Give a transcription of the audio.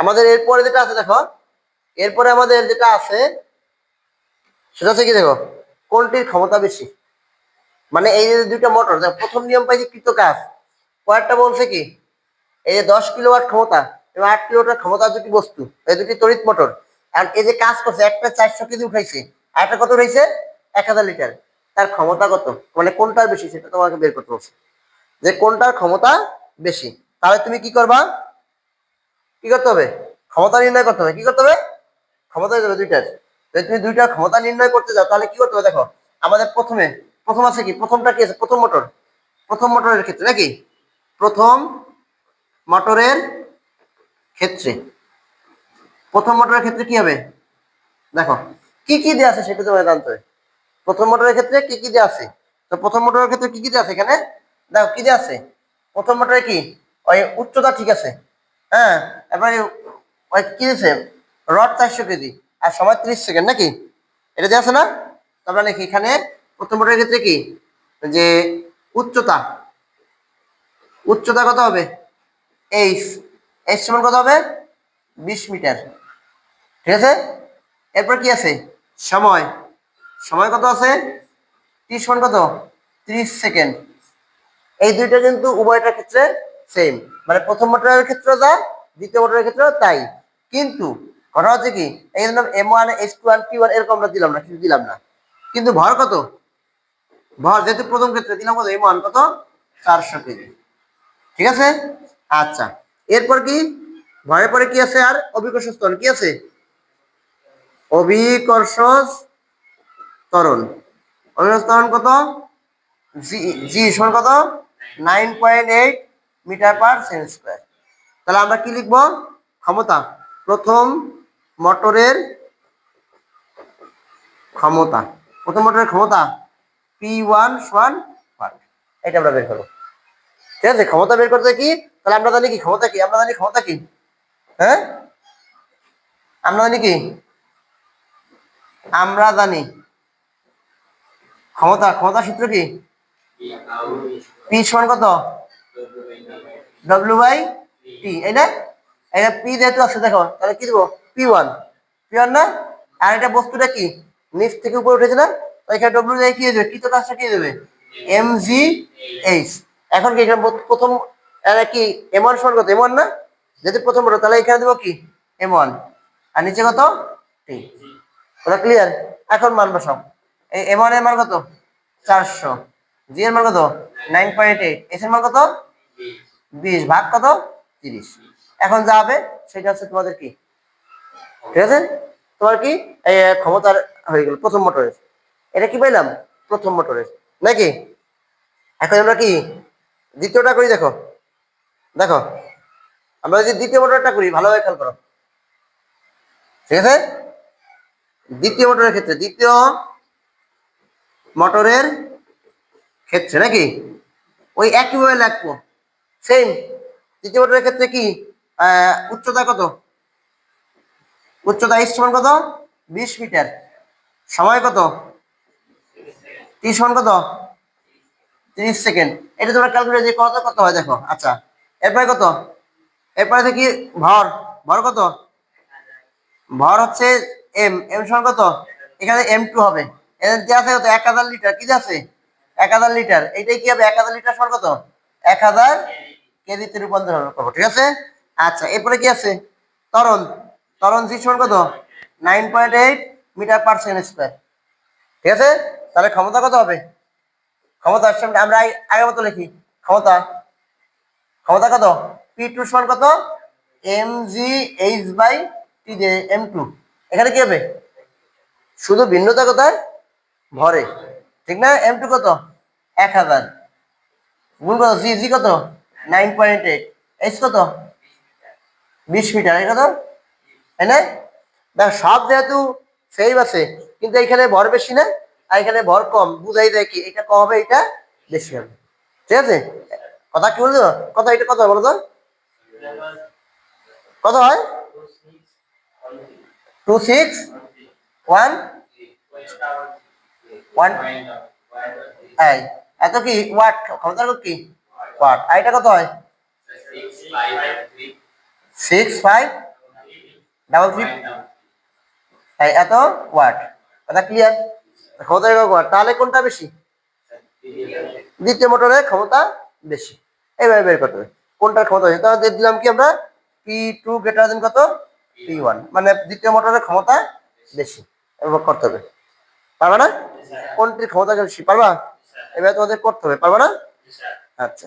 আমাদের এরপরে যেটা আছে, দেখো, এরপরে আমাদের যেটা আছে, সেটা হচ্ছে কি দেখো, কোনটির ক্ষমতা বেশি? মানে এই যে দুইটা মোটর প্রথম নিয়ম পাইছি কৃত কাজ কয়েকটা বলছে কি, এই যে দশ কিলোওয়াট ক্ষমতা এবং আট কিলোওয়াট ক্ষমতা দুটি বস্তু, এই দুটি তড়িৎ মোটর আর এই যে কাজ করছে, একটা চারশো কেজি উঠাইছে, আর একটা কত উঠাইছে? এক হাজার লিটার তার ক্ষমতা কত? মানে কোনটার বেশি, সেটা তোমাকে বের করতে বলছে। যে কোনটার ক্ষমতা বেশি, তাহলে তুমি কি করবা? কি করতে হবে? ক্ষমতা নির্ণয় করতে হবে। কি করতে হবে? ক্ষমতা হবে দুইটার যদি তুমি দুইটার ক্ষমতা নির্ণয় করতে যাও, তাহলে কি করতে হবে? দেখো, আমাদের প্রথমে, প্রথম আছে কি? প্রথমটা কি আছে? প্রথম মোটর। প্রথম মোটরের ক্ষেত্রে নাকি? প্রথম মোটরের ক্ষেত্রে। প্রথম মোটরের ক্ষেত্রে কি হবে? দেখো, কি কি দেওয়া আছে সেটা তোমার জানতে হবে। প্রথম মোটরের ক্ষেত্রে কি কি দেওয়া আছে? তো প্রথম মোটরের ক্ষেত্রে কি কি দেওয়া আছে এখানে? দেখো, কি দেওয়া আছে? প্রথম মোটরে কি? ওই উচ্চতা ঠিক আছে। হ্যাঁ এবারে কি দিয়েছে রড চারশো কেজি। আর সময় ত্রিশ সেকেন্ড নাকি? এটা দেওয়া আছে না? তারপরে নাকি এখানে প্রথম মোটরের ক্ষেত্রে কি? যে উচ্চতা। উচ্চতা কত হবে? এইচ এইচ সমান কত হবে? বিশ মিটার। ঠিক আছে? এরপর কি আছে? সময়। সময় কত আছে? ত্রিশ সমান কত? ত্রিশ সেকেন্ড। এই দুইটা কিন্তু উভয়টার ক্ষেত্রে সেম মানে প্রথম মোটরের ক্ষেত্রে যা, দ্বিতীয় মোটরের ক্ষেত্রে তাই। কিন্তু কথা হচ্ছে কি, এই জন্য M one H two one T one এরকম আমরা দিলাম না কিছু দিলাম না। কিন্তু ভর কত? ভর যেহেতু প্রথম ক্ষেত্রে দিলাম কত? এম ওয়ান কত? চারশো কেজি। ঠিক আছে? আচ্ছা। এরপর কি? ভরের পরে কি আছে আর? অভিকর্ষ স্তরণ কি আছে? অভিকর্ষ ত্বরণ অভিকর্ষ ত্বরণ কত? জি জি সমান কত? Nine point eight metre per second square. তাহলে আমরা কি লিখব? ক্ষমতা। প্রথম মোটরের ক্ষমতা। প্রথম মোটরের ক্ষমতা পি ওয়ান সমান ওয়াট এটা আমরা বের করব। ঠিক আছে? ক্ষমতা বের করতে কি? তাহলে আমরা জানি কি? ক্ষমতা কি? আমরা জানি ক্ষমতা কি? হ্যাঁ? আমরা জানি কি? আমরা জানি। ক্ষমতা। ক্ষমতা সূত্র কি? পি সমান কত? ডব্লিউ বাই টি এই না এটা পি যেহেতু আছে, দেখো, তাহলে কি দেবো? পি ওয়ান পি ওয়ান না? আর এটা বস্তুটা কি? নিচ থেকে উপরে উঠেছে না? তো এখানে ডব্লিউ দিয়ে কি দেবে কৃত কাজটা কি দেবে এম জি এইচ এখন কি এখানে প্রথম এটা কি এম ওয়ান সমান কত? এম ওয়ান না? যেহেতু প্রথম বড়, তাহলে এখানে দেবো কি? এম ওয়ান আর নিচে কত? টি ওটা ক্লিয়ার এখন মান বসাও। এই এম ওয়ানের মান কত? চারশো। জি এর মান কত? নাইন পয়েন্ট এইট এস এর মান কত? বিশ ভাগ কত? তিরিশ। এখন যা হবে, সেটা হচ্ছে তোমাদের কি? ঠিক আছে? তোমার কি? ক্ষমতার হয়ে গেল, প্রথম মোটরের এটা কি পাইলাম? প্রথম মোটরের নাকি? এখন আমরা কি? দ্বিতীয়টা করি, দেখো। দেখো, আমরা যদি দ্বিতীয় মোটরটা করি, ভালোভাবে খেয়াল করো। ঠিক আছে? দ্বিতীয় মোটরের ক্ষেত্রে, দ্বিতীয় মোটরের ক্ষেত্রে, নাকি? ওই একইভাবে লাগবো। সেম দ্বিতীয় মোটরের ক্ষেত্রে কি? উচ্চতা কত? উচ্চতা ইস সমান কত? বিশ মিটার। সময় কত? টি সমান কত? তিরিশ সেকেন্ড। এটা তোমরা ক্যালকুলেট যে কত কত হয়, দেখো। আচ্ছা। এরপরে কত? এরপরে কি? ভর। ভর কত? ভর হচ্ছে এম এম সমান কত? এখানে এম টু হবে। এদের যে আছে কত? এক হাজার লিটার। কি আছে? এক হাজার লিটার। এইটাই কি হবে? এক হাজার লিটার সমান কত? এক হাজার কেজিতে রূপান্তর করব, ঠিক আছে? আচ্ছা এরপরে কি আছে? তরণ তরণ জি সমান কত? Nine point eight metre per second square. ঠিক আছে? তাহলে ক্ষমতা কত হবে? ক্ষমতা সামনে আমরা আগে- আগের মতো লিখি। ক্ষমতা। ক্ষমতা কত? পি টু সমান কত? M G H by T J M two. এখানে কি হবে? শুধু ভিন্নতা কোথায়? ভরে। ঠিক না? এম টু কত? এক হাজার। গুণ কত? জি জি কত? Nine point eight. এইচ কত? বিশ মিটার, এই কত? তাই না দেখ, সব যেহেতু সেম আছে, কিন্তু এখানে ভর বেশি না, আর এখানে ভর কম। বুঝাই দেয় কি? এটা কম হবে, এটা বেশি হবে। ঠিক আছে? কথা কি বলছো? কথা এটা হয় বলো তো? কত হয়? টু সিক্স, ওয়ান ওয়ান, এই, এত কি? ওয়াট, ক্ষমতার কি? ওয়াট আর এটা কত হয়? সিক্স ফাইভ ডাবল থ্রি এত ওয়াট। কথা ক্লিয়ার ক্ষমতা ওয়াট। তাহলে কোনটা বেশি? দ্বিতীয় মোটরের ক্ষমতা বেশি। এইভাবে বের করতে হবে। কোনটার ক্ষমতা বেশি? তাহলে দিলাম কি আমরা? পি টু গ্রেটার দেন কত? পি ওয়ান মানে দ্বিতীয় মোটরের ক্ষমতা বেশি। এবার করতে হবে। পারবা না? কোনটির ক্ষমতা বেশি? পারবা? এবার তোমাদের করতে হবে। পারবা না? আচ্ছা।